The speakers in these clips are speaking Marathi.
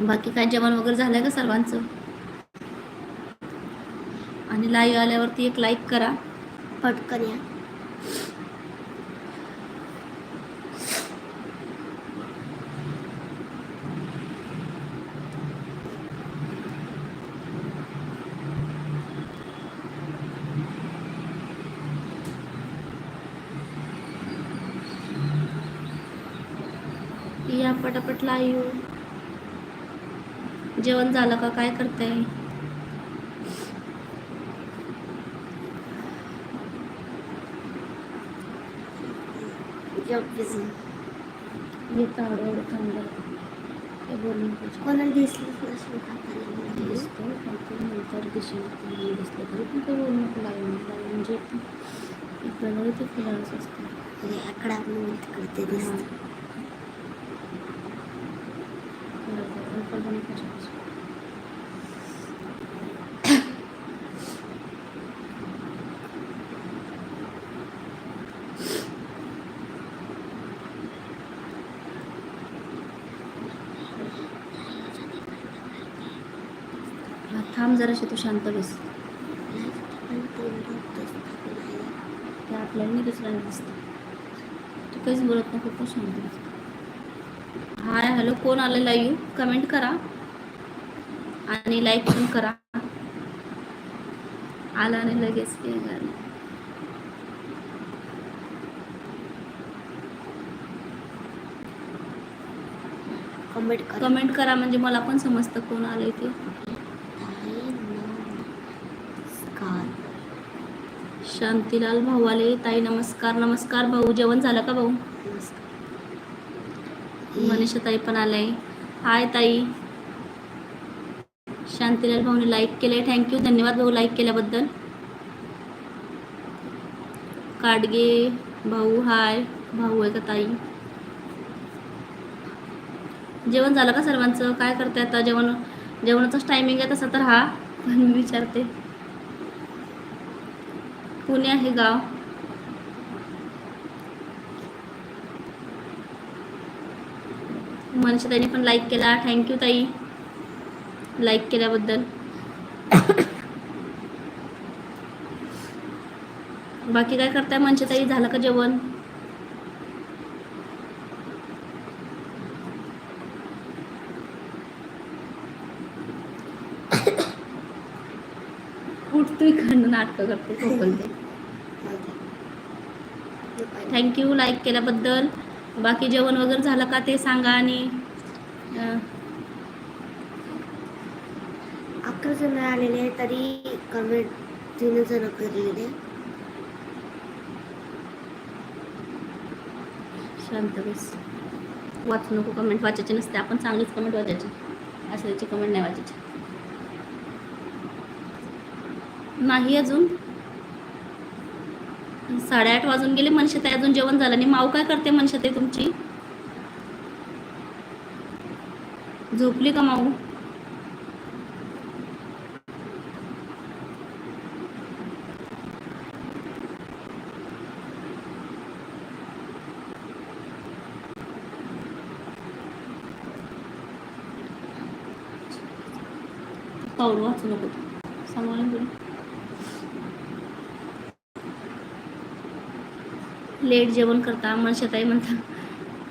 बाकी काय जेवण वगैरे झालंय का सर्वांचं? आणि लाईव्ह आल्यावरती एक लाईक करा. पटकन या. या पटापट लाईव्ह जेवण झालं का? काय पाहिजे कोणाला. दिसतो नंतर दिसेल दिसलं तरी पण ते म्हणजे असतं. आकडा आपण तिकडे ते दिसतं. बरोबर. कल्पना कशापासून? हा, थांब जराशी तू शांत बस. ते आपल्याला नाही दुसऱ्याला दिसतं. तू काहीच बोलत नाही खूप शांत बस. हाय हॅलो कोण आलेला यू कमेंट करा. आणि लाईक पण करा. आला आणि लगेच हे झालं. कमेंट करा. कमेंट करा म्हणजे मला पण समजतं कोण आलंय ते. शांतीलाल भाऊ आले ताई नमस्कार नमस्कार भाऊ. जेवण झालं का भाऊ? मनीषा ताई पण आलंय. हाय ताई. शांतीलाल भाऊने लाईक केले थँक्यू धन्यवाद भाऊ लाईक केल्याबद्दल. काडगे भाऊ हाय भाऊ आहे का ताई? जेवण झालं का सर्वांचं? काय करते आता? जेवण जेवणाचाच टायमिंग आहे तसा तर हा. पण मी विचारते. पुणे आहे गाव. मनीषा ताईने पण लाईक केला. थँक्यू ताई. लाईक केल्याबद्दल. बाकी काय करताय? म्हणजे ताई झालं का जेवण? उठतोय खंड नाटकं करते खोकलते थँक्यू लाईक केल्याबद्दल. बाकी जेवण वगैरे झालं का ते सांगा आणि अकरा जण आलेले आहे तरी कमेंट तीन जण करलेले शांत बस. वाचू नको कमेंट वाचायचे नसते आपण चांगलीच कमेंट वाचायची. असल्याची कमेंट नाही वाचायची. नाही अजून. साडेआठ वाजून गेले मनशेताई अजून जेवण झालं नाही. माऊ काय करते मनशाताई तुमची? झोपली का माऊ? पाऊल वाचू नको सांगायला तुला लेट जेवण करता मनशाताई म्हणता.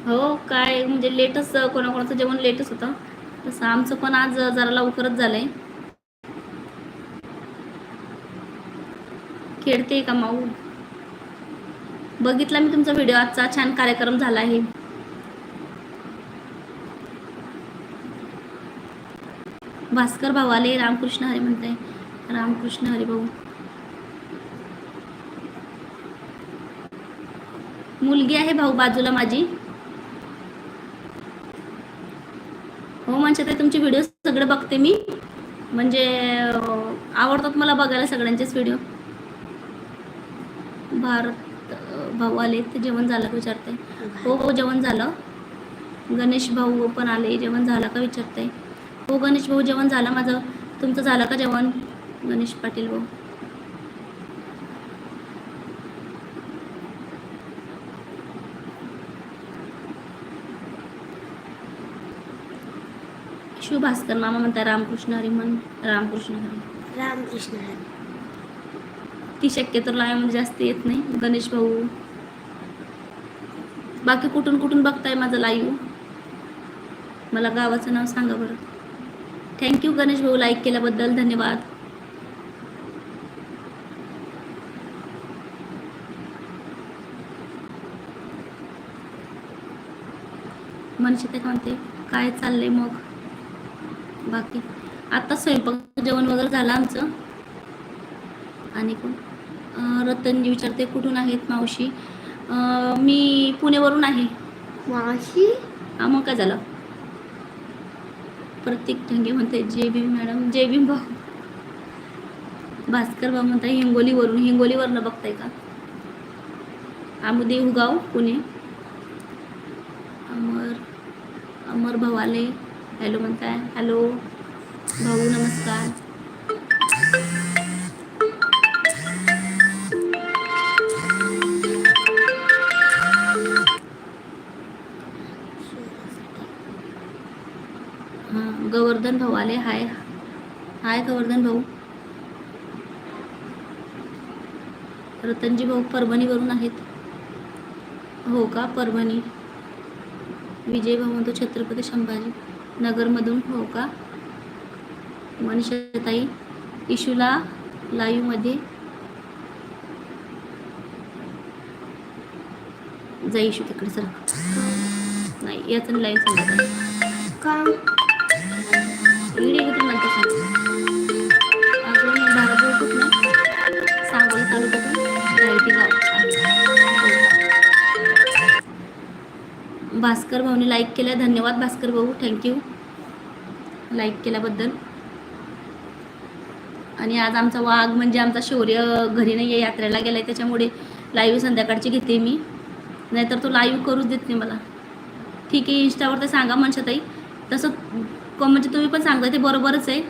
हो काय म्हणजे लेटच कोणाकोणाचं जेवण लेटच होतं. तसं आमचं पण आज जरा लवकरच झालंय. खेळते का माऊ? बघितला मी तुमचा व्हिडिओ आजचा छान कार्यक्रम झाला आहे. भास्कर भाऊ आले रामकृष्ण हरी म्हणताय. रामकृष्ण हरी भाऊ. मुलगी आहे भाऊ बाजूला माझी. हो म्हणजे ते तुमचे व्हिडिओ सगळे बघते मी. म्हणजे आवडतात मला बघायला सगळ्यांचेच व्हिडिओ भारत भाऊ आले ते जेवण झालं का विचारते हो हो जेवण झालं. गणेश भाऊ पण आले जेवण झालं का विचारते हो गणेश भाऊ जेवण झालं माझं. तुमचं झालं का जेवण? गणेश पाटील भाऊ. भास्कर मामा म्हणता रामकृष्ण हरी म्हण रामकृष्ण हरी. रामकृष्ण हरी. ती शक्यतो लाईव्हमध्ये जास्त येत नाही गणेश भाऊ. बाकी कुठून कुठून बघताय माझं लाईव्ह मला गावाचं नाव सांगा बरं. थँक्यू गणेश भाऊ लाईक केल्याबद्दल धन्यवाद. मनशी ते काय म्हणते काय चाललंय मग? बाकी? आता स्वयंपाक जेवण वगैरे झालं आमचं. आणि कोण? रतनजी विचारते कुठून आहेत मावशी? मी पुण्यावरून आहे. मावशी? हा मग काय झालं? प्रत्येक ढंगे म्हणते जय भीम मॅडम जय भीम भाऊ भास्कर भाऊ म्हणताय हिंगोलीवरून. हिंगोलीवरनं बघताय का? आमुदे हुगाव पुणे. अमर अमर भाऊ आले हॅलो म्हणताय. हॅलो. भाऊ नमस्कार. गोवर्धन भाऊ आले. हाय. हाय गोवर्धन भाऊ. रतनजी भाऊ परभणीवरून आहेत. हो का? परभणी. विजय भाऊ म्हणतो छत्रपती संभाजी नगरमधून. हो का? मनीषाताई इशूला लाईव्हमध्ये जा इशू तिकडे सर नाही याचं लाईव्ह सांगा का भास्कर भाऊने लाईक केलं धन्यवाद भास्कर भाऊ. थँक्यू लाईक केल्याबद्दल. आणि आज आमचा वाघ म्हणजे आमचा शौर्य घरी नाही आहे यात्रेला गेलाय. त्याच्यामुळे लाईव्ह संध्याकाळची घेते मी. नाहीतर तो लाईव्ह करूच देत नाही मला. ठीक आहे इंस्टावर तर सांगा मनशाताई तसं क- म्हणजे तुम्ही पण सांगताय ते बरोबरच आहे.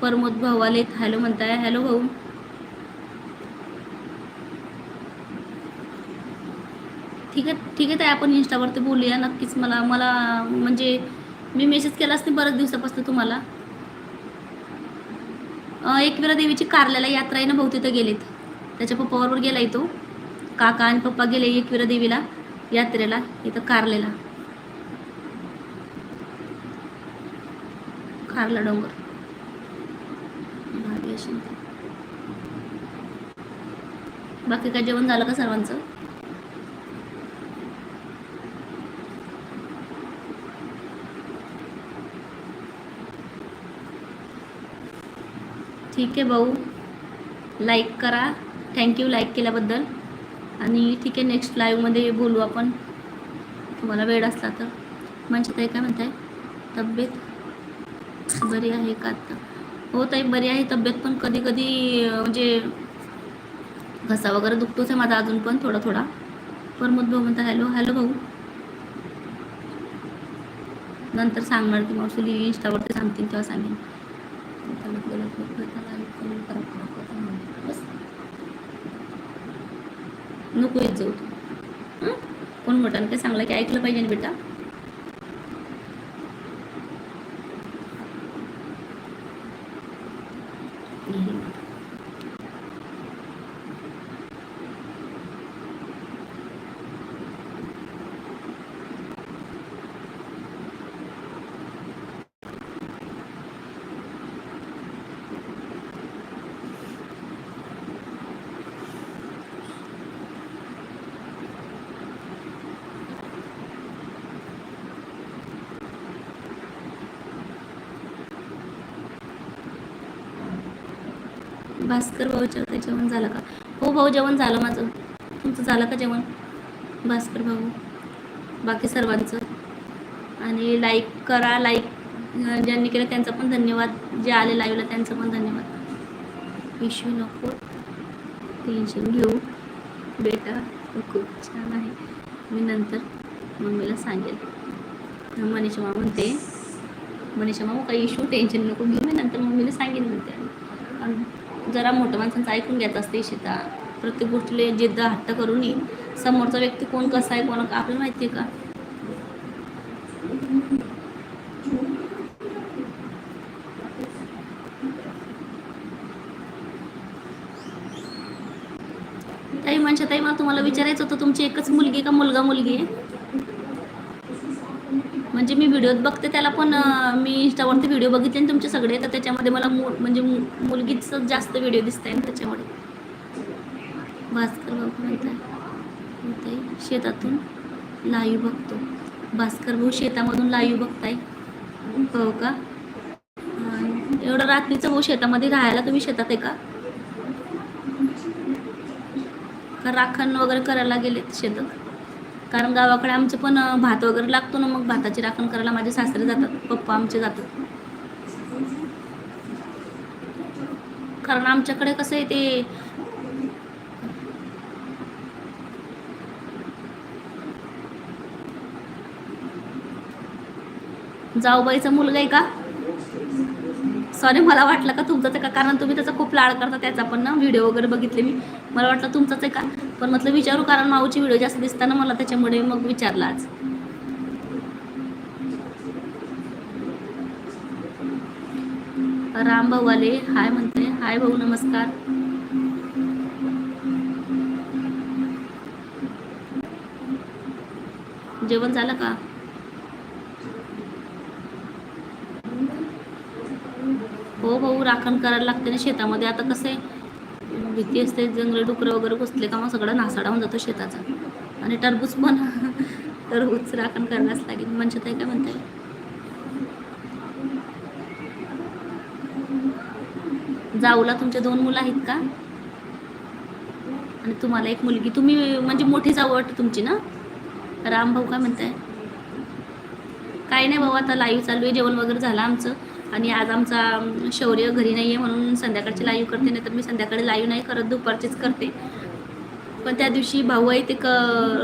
प्रमोद भाऊ आलेत. हॅलो म्हणताय. हॅलो भाऊ. ठीक आहे ठीक आहे ताई आपण इंस्टावरती बोलूया. नक्कीच मला मला म्हणजे मी मेसेज केला असते बऱ्याच दिवसापासून तुम्हाला. एकविरा देवीची कारल्याला यात्रा आहे ना भाऊ तिथं गेलेत. त्याच्या पप्पाबरोबर गेलाय तो. काका आणि पप्पा गेले एकविरा देवीला यात्रेला इथं कारलेला खारला डोंगर. बाकी काय जेवण झालं का सर्वांचं? ठीक आहे भाऊ. लाईक करा. थँक्यू लाईक केल्याबद्दल. आणि ठीक आहे नेक्स्ट लाईव्हमध्ये बोलू आपण. तुम्हाला वेळ असला तर. म्हणजे ताई काय म्हणताय? तब्येत? बरी आहे का आत्ता हो ताई बरी आहे. तब्येत पण कधी कधी म्हणजे घसा वगैरे दुखतोच आहे माझा अजून पण थोडा थोडा प्रमोद भाऊ म्हणता हॅलो हॅलो भाऊ. नंतर सांगणार ती मग इंस्टावरती सांगतील तेव्हा सांगेन. बस नको येत जाऊ तू हं? कोण मोठ्यानं काय सांगलं की ऐकलं पाहिजे ना बेटा भास्कर भाऊ जेवण झालं का? हो भाऊ जेवण झालं माझं. तुमचं झालं का जेवण? भास्कर भाऊ. बाकी सर्वांचं. आणि लाईक करा लाईक ज्यांनी केलं त्यांचा पण धन्यवाद. जे आले लाईव्हला त्यांचं पण धन्यवाद. इश्यू नको टेन्शन घेऊ. बेटा खूप छान आहे. मी नंतर मम्मीला सांगेल. मनीषा म्हणते मनीषा मामा काही इश्यू टेन्शन नको घेऊ. मी नंतर मम्मीला सांगेन म्हणते. आणि जरा मोठ्या माणसांचं ऐकून घ्यायचं असते इशिता प्रत्येक गोष्टीला जिद्द हट्ट करून समोरचा व्यक्ती कोण कसा आहे कोण आपल्याला माहिती आहे का? ताई म्हणजे ताई मला तुम्हाला विचारायचं होतं तुमची एकच मुलगी का मुलगा मुलगी आहे? म्हणजे मी व्हिडिओत बघते त्याला पण मी इंस्टावरती व्हिडिओ बघितले ना तुमचे सगळे. तर त्याच्यामध्ये मला मु म्हणजे मु- मुलगीच जास्त व्हिडिओ दिसत आहे त्याच्यामध्ये. भास्कर भाऊ म्हणताय. म्हणताय शेतातून लाईव्ह बघतो. भास्कर भाऊ शेतामधून लाईव्ह बघताय. हो का? एवढं रात्रीचं भाऊ शेतामध्ये राहायला तुम्ही शेतात आहे का? का राखण वगैरे करायला गेलेत शेतात? कारण गावाकडे आमचं पण भात वगैरे लागतो ना मग भाताची राखण करायला माझे सासरे जातात पप्पा आमचे जातात. कारण आमच्याकडे कसं आहे ते जाऊबाईचा मुलगा आहे का? सॉरी मला वाटलं का तुमचाच आहे का? कारण तुम्ही त्याचा खूप लाड करता त्याचा पण ना व्हिडिओ वगैरे बघितले मी. मला वाटलं तुमचाच आहे का? पण म्हटलं विचारू कारण माऊची व्हिडिओ जास्त दिसताना मला त्याच्यामुळे मग विचारला आज. राम भाऊ आले. हाय म्हणते. हाय भाऊ नमस्कार. जेवण झालं का? हो भाऊ राखण करायला लागते ना शेतामध्ये. आता कसं आहे? भीती असते जंगले डुकरं वगैरे घुसले का मग सगळं नासाडा होऊन जातो शेताचा. आणि टरबूज पण टरबूज राखण करायलाच लागेल. म्हणजे ते काय म्हणताय? जाऊला तुमचे दोन मुलं आहेत का? आणि तुम्हाला एक मुलगी. तुम्ही म्हणजे मोठी जाऊ वाटते तुमची ना? राम भाऊ काय म्हणताय? काही नाही भाऊ आता लाईव्ह चालू आहे. जेवण वगैरे झालं आमचं. आणि आज आमचा शौर्य घरी नाही आहे म्हणून संध्याकाळची लाईव्ह करते नाही तर मी संध्याकाळी लाईव्ह नाही करत दुपारचीच करते. पण त्या दिवशी भाऊ आहे ते क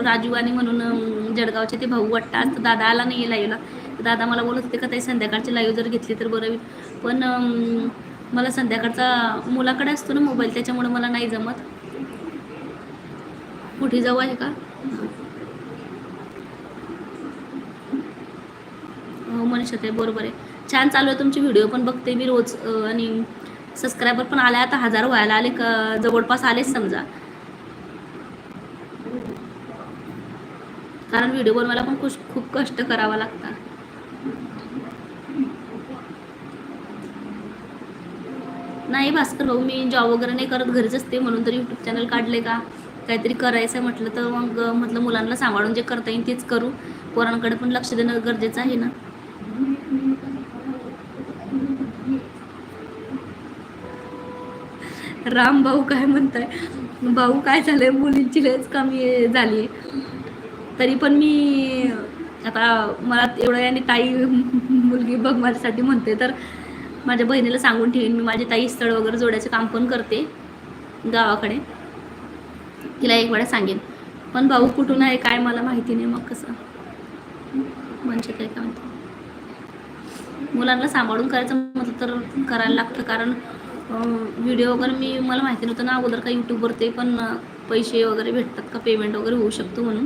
राजू आणि म्हणून जडगावचे जळगावचे ते भाऊ वाटतात तर दादा आला नाही आहे लाईव्हला दादा मला बोलत होते का ताई संध्याकाळची लाईव्ह जर घेतली तर बरं होईल. पण मला संध्याकाळचा मुलाकडे असतो ना मोबाईल त्याच्यामुळे मला नाही जमत. कुठे जाऊ आहे का? हो मनीषा ते बरोबर आहे. छान चालू आहे तुमचे व्हिडिओ पण बघते मी रोज आणि सबस्क्रायबर पण आले आता हजार व्हायला आले जवळपास आलेच समजा. कारण व्हिडिओ बनवायला पण खूप खूप कष्ट करावा लागतात. नाही भास्कर भाऊ मी जॉब वगैरे नाही करत घरीच असते म्हणून तर यूट्यूब चॅनल काढले का? काहीतरी करायचं आहे म्हटलं तर मग म्हटलं मुलांना सांभाळून जे करता येईल तेच करू. पोरांकडे पण लक्ष देणं गरजेचं आहे ना. राम भाऊ काय म्हणताय? भाऊ काय झालंय? मुलींची लयच कमी झाली तरी पण मी आता मला एवढं याने ताई मुलगी बघ माझ्यासाठी म्हणते तर माझ्या बहिणीला सांगून ठेवीन. मी माझी ताई स्थळ वगैरे जोडायचं काम पण करते गावाकडे. तिला एक वेळा सांगेन. पण भाऊ कुठून आहे काय मला माहिती नाही मग कसं. म्हणजे काय काय म्हणते. मुलांना सांभाळून करायचं म्हटलं तर करायला लागतं. कारण व्हिडिओ वगैरे मी मला माहिती नव्हतं ना अगोदर का यूट्यूबवर ते पण पैसे वगैरे भेटतात का पेमेंट वगैरे होऊ शकतो म्हणून.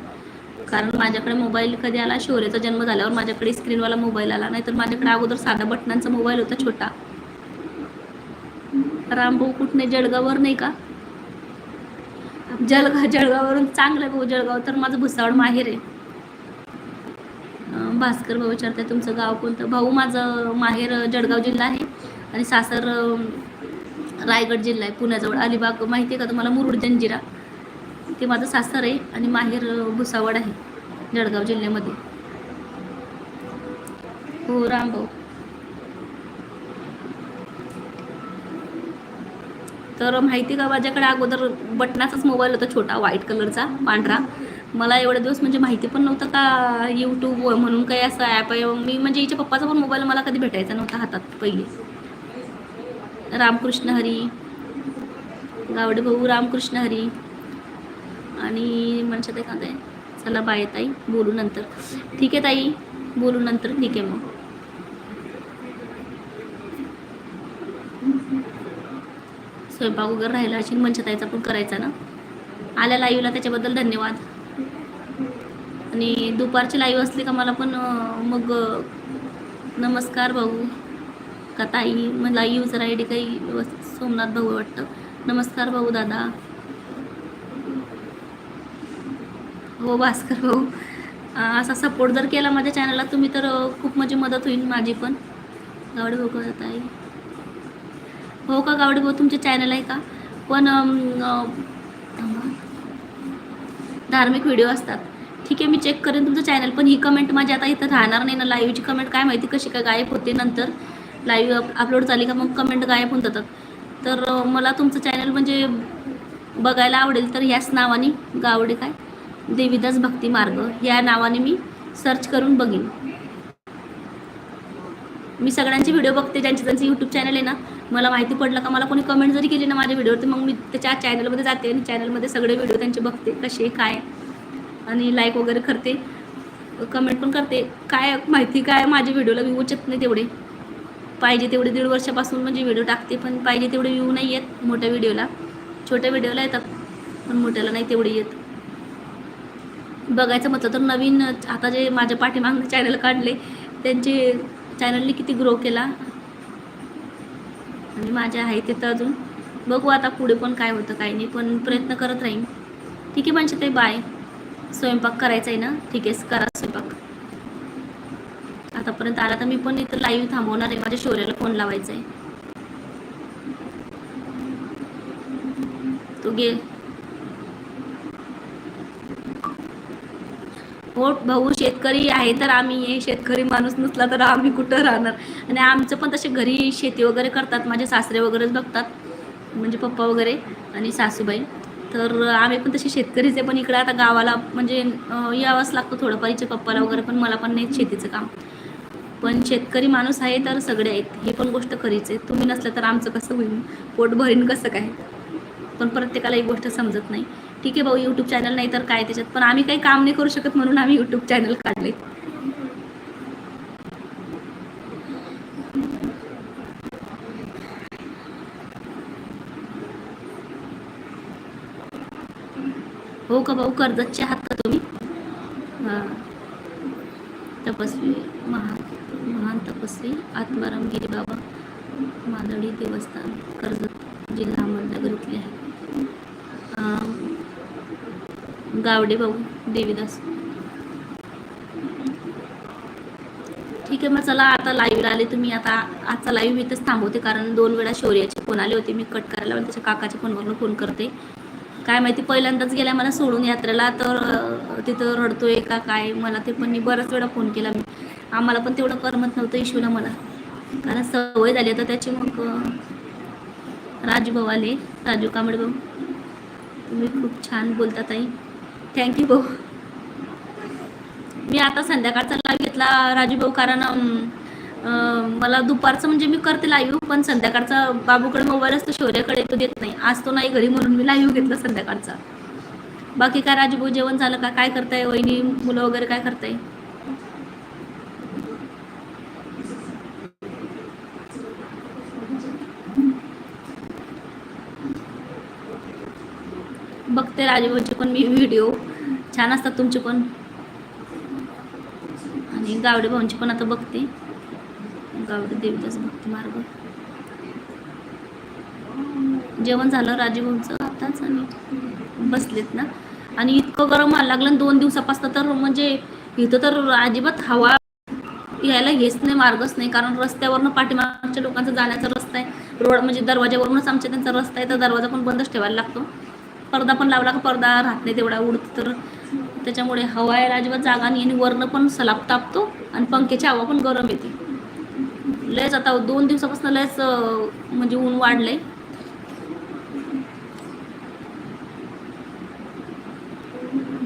कारण माझ्याकडे मोबाईल कधी आला? शौर्याचा जन्म झाल्यावर माझ्याकडे स्क्रीनवाला मोबाईल आला. नाही तर माझ्याकडे अगोदर साधा बटनांचा मोबाईल होता छोटा. रामभाऊ कुठने? जळगाववर नाही का? जळगाव जळगाववरून चांगलं आहे भाऊ जळगाव. तर माझं भुसावळ माहेर आहे. भास्कर भाऊ विचारताय तुमचं गाव कोणतं? भाऊ माझं माहेर जळगाव जिल्हा आहे. आणि सासर रायगड जिल्हा आहे पुण्याजवळ. अलिबाग माहिती आहे का तुम्हाला? मुरुड जंजिरा. ते माझं सासर आहे आणि माहेर भुसावड भुसावळ आहे जळगाव जिल्ह्यामध्ये. हो राम भाऊ. तर माहिती का माझ्याकडे अगोदर बटनाचाच मोबाईल होता छोटा व्हाईट कलरचा पांढरा. मला एवढे दिवस म्हणजे माहिती पण नव्हतं का यूट्यूब म्हणून काही असं ॲप आहे. मी म्हणजे हिच्या पप्पाचा पण मोबाईल मला कधी भेटायचा नव्हता हातात पहिले. रामकृष्ण हरी गावडे भाऊ रामकृष्ण हरी आणि म्हणशात एखादं आहे चला बाय ताई बोलू नंतर. ठीक आहे ताई बोलू नंतर ठीक आहे मग. स्वयंपाक वगैरे राहिला असेल मंचताईचा पण करायचा ना. आल्या लाईव्हला त्याच्याबद्दल धन्यवाद. आणि दुपारची लाईव्ह असली का मला पण मग नमस्कार भाऊ. का ताई मला युजर आय डी काही व्यवस्थित सोमनाथ भाऊ वाटतं. नमस्कार भाऊ दादा. हो भास्कर भाऊ. असा सपोर्ट जर केला माझ्या चॅनलला तुम्ही तर खूप म्हणजे मदत होईल माझी पण. गावडे भाऊ करत आहे हो का गावडे भाऊ तुमचे चॅनल आहे का? पण धार्मिक व्हिडिओ असतात. ठीक आहे मी चेक करेन तुमचं चॅनल पण ही कमेंट माझी आता इथं राहणार नाही ना लाईव्हची कमेंट काय माहिती कशी काय गायब होते नंतर. लाईव्ह अपलोड झाली का मग कमेंट गायब होऊन जातात. तर मला तुमचं चॅनल म्हणजे बघायला आवडेल तर ह्याच नावाने गावडे काय? देवीदास भक्ती मार्ग. या नावाने मी सर्च करून बघीन. मी सगळ्यांचे व्हिडिओ बघते ज्यांचे त्यांचे यूट्यूब चॅनल आहे ना मला माहिती पडलं का मला कोणी कमेंट जरी केली ना माझ्या व्हिडिओवर तर मग मी त्याच्या चॅनलमध्ये जाते आणि चॅनलमध्ये सगळे व्हिडिओ त्यांचे बघते कसे काय आणि लाईक वगैरे करते. कमेंट पण करते. काय माहिती काय माझ्या व्हिडिओला मी उचत नाही तेवढे. पाहिजे तेवढे दीड वर्षापासून म्हणजे व्हिडिओ टाकते पण पाहिजे तेवढे व्ह्यू नाही येत मोठ्या व्हिडिओला छोट्या व्हिडिओला येतात पण मोठ्याला नाही तेवढे येत. बघायचं म्हटलं तर नवीन आता जे माझ्या पाठीमागं चॅनल काढले त्यांचे चॅनलने किती ग्रो केला. आणि माझे आहे तिथं अजून. बघू आता पुढे पण काय होतं काय नाही पण प्रयत्न करत राहीन. ठीक आहे म्हणजे ते बाय स्वयंपाक करायचा आहे ना? ठीक आहे करा स्वयंपाक. आतापर्यंत आला तर मी पण इथं लाईव्ह थांबवणार आहे. माझ्या शौर्याला फोन लावायचा आहे तो गे हो भाऊ शेतकरी आहे तर आम्ही हे शेतकरी माणूस नसला तर आम्ही कुठं राहणार? आणि आमचं पण तसे घरी शेती वगैरे करतात. माझे सासरे वगैरेच बघतात. म्हणजे पप्पा वगैरे आणि सासूबाई. तर आम्ही पण तसे शेतकरीच आहे. पण इकडे आता गावाला म्हणजे यावंच लागतं थोडंफार. हिचे पप्पाला वगैरे पण मला पण नाही शेतीचं काम. पण शेतकरी माणूस आहे तर सगळे आहेत. ही पण गोष्ट खरीच आहे. तुम्ही नसलं तर आमचं कसं होईल? पोट भरीन कसं काय? पण प्रत्येकाला एक गोष्ट समजत नाही. ठीक आहे भाऊ यूट्यूब चॅनल नाही तर काय त्याच्यात? पण आम्ही काही काम नाही करू शकत म्हणून आम्ही यूट्यूब चॅनल काढले. हो का भाऊ? कर्जतचे आहात का तुम्ही? हां. तपस्वी महा तपस्वी आत्माराम बाबा मादळी देवस्थान कर्जत जिल्हा अहमदनगर इथले आहे. गावडे भाऊ देवीदास. ठीक आहे मग चला आता लाईव्हला आले. तुम्ही आता आजचा लाईव्ह मी इथंच थांबवते कारण दोन वेळा शौर्याचे फोन आले होते. मी कट करायला त्याच्या काकाच्या फोनवरून फोन करते. काय माहिती पहिल्यांदाच गेल्या मला सोडून यात्रेला. तर तिथं रडतोय का काय? मला ते पण मी बराच वेळा फोन केला. मी आम्हाला पण तेवढं करमत नव्हतं इशूला मला. कारण सवय झाली आता त्याची मग राजू भाऊ आले. राजू कांबळे भाऊ. तुम्ही खूप छान बोलता ताई. थँक्यू भाऊ. मी आता संध्याकाळचा लाईव्ह घेतला राजू भाऊ कारण मला दुपारचं म्हणजे मी करते लाईव्ह पण संध्याकाळचा बाबूकडे मोबाईल असतो शौर्याकडे तो देत नाही. आज तो नाही घरी म्हणून मी लाईव्ह घेतला संध्याकाळचा. बाकी काय राजभाऊ जेवण झालं का? काय करताय? वहिनी मुलं वगैरे काय करताय? बघते राजभाऊचे पण मी व्हिडिओ. छान असतात तुमचे पण. आणि गावडे भाऊंची पण आता बघते. गावडे देवीदास भक्ती मार्ग. जेवण झालं राजूभाऊंचं आताच आणि बसलेत ना. आणि इतकं गरम व्हायला लागलं दोन दिवसापासून तर म्हणजे इथं तर अजिबात हवा यायला हेच नाही मार्गच नाही. कारण रस्त्यावरनं पाठीमागच्या लोकांचा जाण्याचा रस्ता आहे. रोड म्हणजे दरवाज्यावरूनच आमच्या त्यांचा रस्ता आहे तर दरवाजा पण बंदच ठेवायला लागतो. पडदा पण लावला का पडदा राहत नाही तेवढा उडत तर. त्याच्यामुळे हवा यायला अजिबात जागा नाही आणि वरनं पण सलाब तापतो आणि पंख्याची हवा पण गरम येते. लयच आता दोन दिवसापासून लयच म्हणजे ऊन वाढलंय.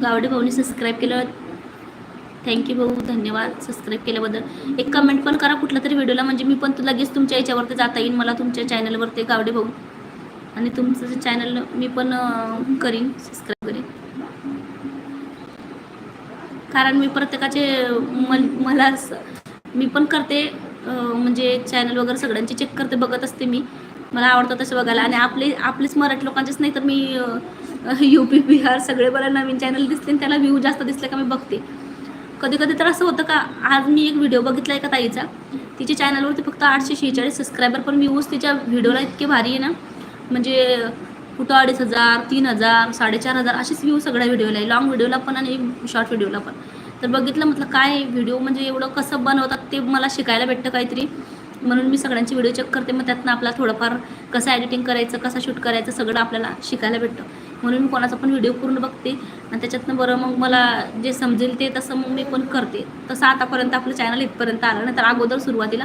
गावडे भाऊनी सबस्क्राईब केलं. थँक्यू भाऊ धन्यवाद सबस्क्राईब केल्याबद्दल. एक कमेंट पण करा कुठल्या तरी व्हिडिओला म्हणजे मी पण लगेच तुमच्या याच्यावरती जाता येईल मला तुमच्या चॅनलवरती गावडे भाऊ. आणि तुमचं जे चॅनल मी पण करीन सबस्क्राईब करीन. कारण मी प्रत्येकाचे मल मला स- मी पण करते म्हणजे चॅनल वगैरे सगळ्यांची चेक करते बघत असते मी. मला आवडतं तसं बघायला. आणि आपले आपलेच मराठी लोकांचेच नाही तर मी यू पी बिहार सगळे मला नवीन चॅनल दिसते आणि त्याला व्ह्यू जास्त दिसले का मी बघते. कधी कधी तर असं होतं का आज मी एक व्हिडिओ बघितला एका ताईचा. तिच्या चॅनलवरती फक्त आठशे शेहेचाळीस सबस्क्रायबर पण व्ह्यूज तिच्या व्हिडिओला इतके भारी आहे ना. म्हणजे कुठं अडीच हजार तीन हजार साडेचार हजार असेच व्ह्यू सगळ्या व्हिडिओला आहे. लॉंग व्हिडिओला पण आणि शॉर्ट व्हिडिओला पण. तर बघितलं म्हटलं काय व्हिडिओ म्हणजे एवढं कसं बनवतात ते मला शिकायला भेटतं काहीतरी. म्हणून मी सगळ्यांची व्हिडिओ चेक करते. मग त्यातनं आपला थोडंफार कसं एडिटिंग करायचं कसं शूट करायचं सगळं आपल्याला शिकायला भेटतं. म्हणून मी कोणाचा पण व्हिडिओ पूर्ण बघते. आणि त्याच्यातनं बरं मग मला जे समजेल ते तसं मग मी पण करते. तसं आतापर्यंत आपलं चॅनल इथपर्यंत आलं नाही तर अगोदर सुरुवातीला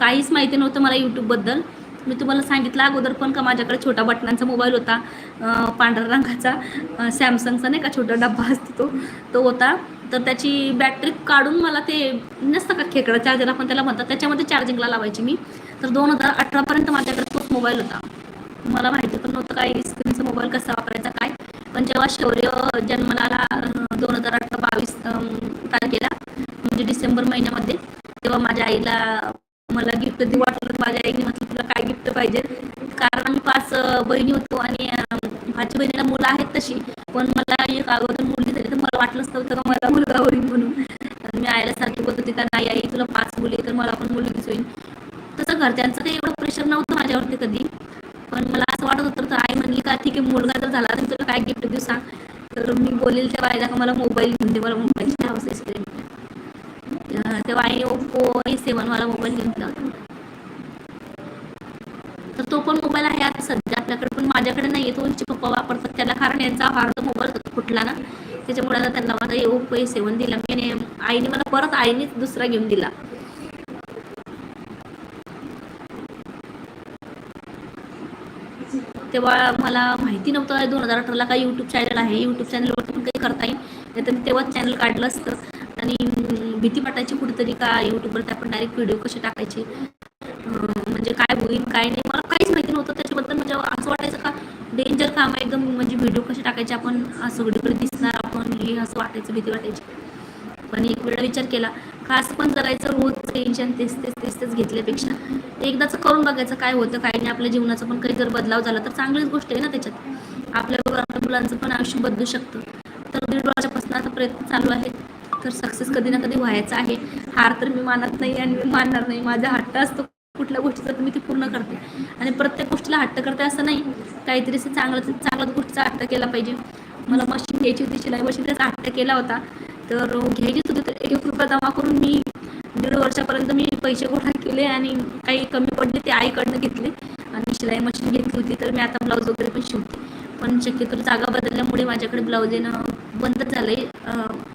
काहीच माहिती नव्हतं मला यूट्यूबबद्दल. मी तुम्हाला सांगितलं अगोदर पण का माझ्याकडे छोटा बटनांचा मोबाईल होता पांढऱ्या रंगाचा सॅमसंगचा नाही का छोटा डब्बा असतो तो तो होता. तर त्याची बॅटरी काढून मला ते नसतं का खेकडा चार्जर आपण त्याला म्हणतात त्याच्यामध्ये चार्जिंगला लावायची मी. तर दोन हजार अठरापर्यंत माझ्याकडे तोच मोबाईल होता. मला माहिती पण नव्हतं काय स्क्रीनचा मोबाईल कसा वापरायचा काय. पण जेव्हा शौर्य जन्मला दोन हजार अठरा बावीस तारखेला म्हणजे डिसेंबर महिन्यामध्ये तेव्हा माझ्या आईला मला गिफ्ट दे वाटलं माझ्या आईने म्हटलं तुला काय गिफ्ट पाहिजे? कारण आम्ही पाच बहिणी होतो आणि माझी बहिणीला मुलं आहेत तशी पण मला एक अगोदर मुलगी झाली तर मला वाटलंच नव्हतं का मला मुलगा होईल म्हणून. मी आईला सारखी बोलत होती का नाही आई तुला पाच मुली तर मला पण मुलगीच होईल. तसं घरच्यांचं काही एवढं प्रेशर नव्हतं माझ्यावरती कधी. पण मला असं वाटत होतं तर आई म्हणली का ठीक आहे मुलगा जर झाला तर तुला काय गिफ्ट देऊ सांग. तर मी बोलेल तेव्हा आईला का मला मोबाईल घेऊन दे मला मोबाईलची हवस तेव्हा आई ओप्पो ए सेवन मला मोबाईल घेऊन दिला तर तो पण मोबाईल आहे आता सध्या आपल्याकडे पण माझ्याकडे नाही आहे तो पप्पा वापरतात. त्याला कारण यांचा हार्ड मोबाईल फुटला ना त्याच्यामुळे आता त्यांना माझा ओप्पो ए सेवन दिला. मी आईने मला परत आईनेच दुसरा घेऊन दिला. तेव्हा मला माहिती नव्हतं. दोन हजार अठराला काही यूट्यूब चॅनल आहे. यूट्यूब चॅनलवरती पण काही करता येईल. नाही तर मी तेव्हाच चॅनल काढलं असतं. आणि भीती वाटायची कुठेतरी का यूट्यूबवरती आपण डायरेक्ट व्हिडिओ कसे टाकायचे? म्हणजे काय होईल काय नाही. मला काहीच माहिती नव्हतं. त्याच्याबद्दल म्हणजे असं वाटायचं का डेंजर काम आहे. एकदम म्हणजे व्हिडिओ कसे टाकायचे आपण असं सगळीकडे दिसणार आपण हे असं वाटायचं भीती वाटायची. पण एक वेळा विचार केला. का असं पण करायचं रोज टेन्शन तेच तेच तेच तेच घेतल्यापेक्षा. एकदाच करून बघायचं काय होतं काय नाही. आपल्या जीवनाचा पण काही जर बदलाव झाला तर चांगलीच गोष्ट आहे ना त्याच्यात. आपल्याबरोबर आपल्या मुलांचं पण आयुष्य बदलू शकतं. तर दीड वर्षापासून आता प्रयत्न चालू आहे तर सक्सेस कधी ना कधी व्हायचा आहे. हार तर मी मानत नाही आणि मी मानणार नाही. माझा हट्ट असतो कुठल्या गोष्टीचा तर मी ती पूर्ण करते. आणि प्रत्येक गोष्टीला हट्ट करते असं नाही. काहीतरी असं चांगलं चांगल्या गोष्टीचा हट्ट केला पाहिजे. मला मशीन घ्यायची होती शिलाई मशीन त्याचा हट्ट केला होता. तर घ्यायचीच होती तर एक एक रुपया जमा करून मी दीड वर्षापर्यंत मी पैसे गोळा केले आणि काही कमी पडले ते आईकडनं घेतले. आणि शिलाई मशीन घेतली होती तर मी आता ब्लाऊज वगैरे पण शिवते. पण शक्यतो जागा बदलल्यामुळे माझ्याकडे ब्लाऊज येणं बंदच झालं आहे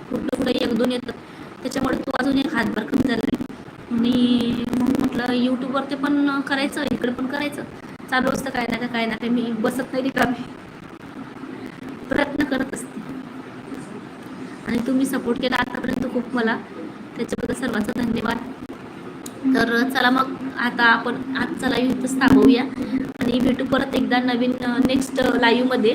कुठलं कुठं एक दोन येतं. त्याच्यामुळे तो अजून एक हातभार कमी झाला आहे आणि मग म्हटलं यूट्यूबवरती पण करायचं इकडे पण करायचं. चालू असतं काय ना काय ना काय. मी बसत नाही रिकामी. प्रयत्न करत असते. आणि तुम्ही सपोर्ट केला आतापर्यंत खूप मला. त्याच्याबद्दल सर्वांचा धन्यवाद. तर चला मग आता आपण आज चला इथंच थांबवूया. आणि भेटू परत एकदा नवीन नेक्स्ट लाईव्हमध्ये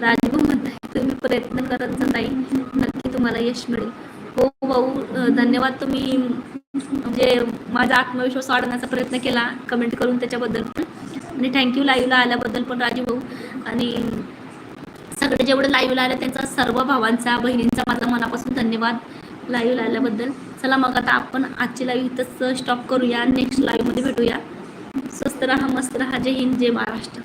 राजभाऊ म्हणताय तुम्ही प्रयत्न करत नाही नक्की तुम्हाला यश मिळेल. हो भाऊ धन्यवाद तुम्ही म्हणजे माझा आत्मविश्वास वाढवण्याचा प्रयत्न केला कमेंट करून त्याच्याबद्दल पण. आणि थँक्यू लाईव्हला आल्याबद्दल पण राजू भाऊ. आणि सगळे जेवढे लाईव्ह आले त्यांचा सर्व भावांचा बहिणींचा माझा मनापासून धन्यवाद लाईव्ह आल्याबद्दल. चला मग आता आपण आजची लाईव्ह इथंच स्टॉप करूया. नेक्स्ट लाईव्हमध्ये भेटूया. स्वस्त राहा मस्त राहा. जय हिंद जय महाराष्ट्र.